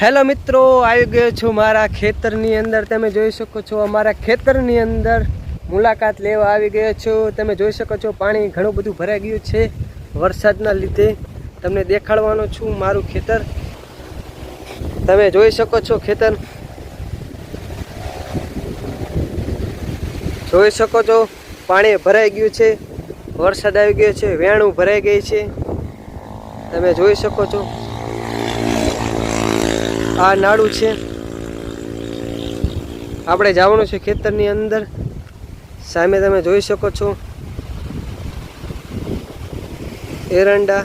Hello મિત્રો, આવી ગયો છું મારા ખેતરની અંદર. તમે જોઈ શકો છો અમારા ખેતરની અંદર મુલાકાત લેવા આવી ગયો છું. તમે જોઈ શકો છો પાણી ઘણું બધું ભરાઈ ગયું છે વરસાદના લીધે. તમને દેખાડવાનો છું મારું ખેતર. તમે જોઈ શકો છો ખેતર. જોઈ શકો છો પાણી ભરાઈ ગયું છે. વરસાદ આવી ગયો છે. વેણું ભરાઈ ગઈ છે. તમે જોઈ શકો છો. આ નાડું છે. આપણે જવાનું છે ખેતરની અંદર. સામે તમે જોઈ શકો છો. એરંડા.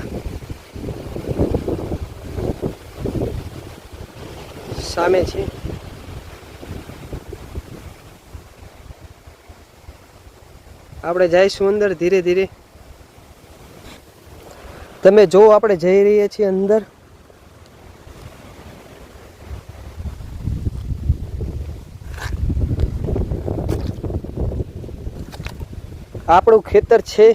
સામે છે. આપણે જઈશું અંદર ધીરે ધીરે. તમે જો આપણે જઈ રહ્યા છીએ અંદર. આપણું ખેતર છે.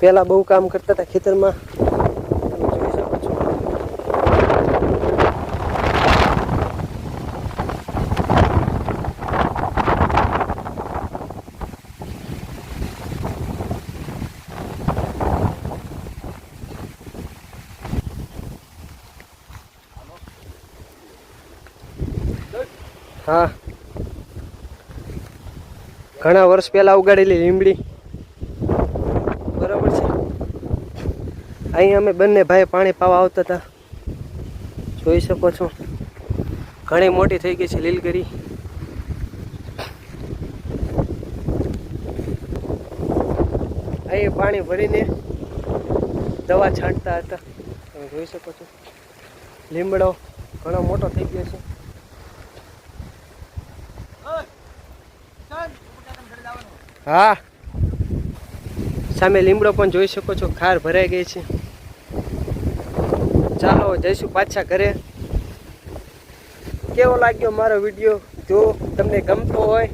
પેલા બહુ કામ કરતા હતા ખેતરમાં તમે જોઈ શકો છો હા. ઘણા વર્ષ પહેલા ઉગાડેલી લીમડી બરાબર છે. અહીં અમે બંને ભાઈ પાણી પાવા આવતા હતા. જોઈ શકો છો. ઘણી મોટી થઈ ગઈ છે લીલગરી. અહીં પાણી ભરીને દવા છાંટતા હતા. તમે જોઈ શકો છો. લીમડો ઘણો મોટો થઈ ગયો છે. હા. સામે લીમડો પણ જોઈ શકો છો, ખાર ભરાઈ ગઈ છે. ચાલો, જઈશું પાછા ઘરે. કેવો લાગ્યો મારો વીડિયો? જો તમને ગમતો હોય,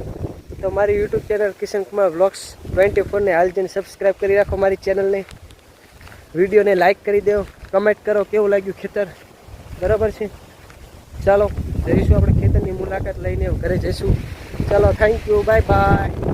તો મારી YouTube channel Kishan Kumar blogs twenty ફોરને હાલ જઈને સબસ્ક્રાઈબ કરી રાખો મારી ચેનલને. વિડીયોને લાઈક કરી દો કમેન્ટ કરો કેવું લાગ્યું ખેતર. બરાબર છે? ચાલો, જઈશું આપણે ખેતરની મુલાકાત લઈને, ઘરે જઈશું. ચાલો થેન્ક યુ બાય બાય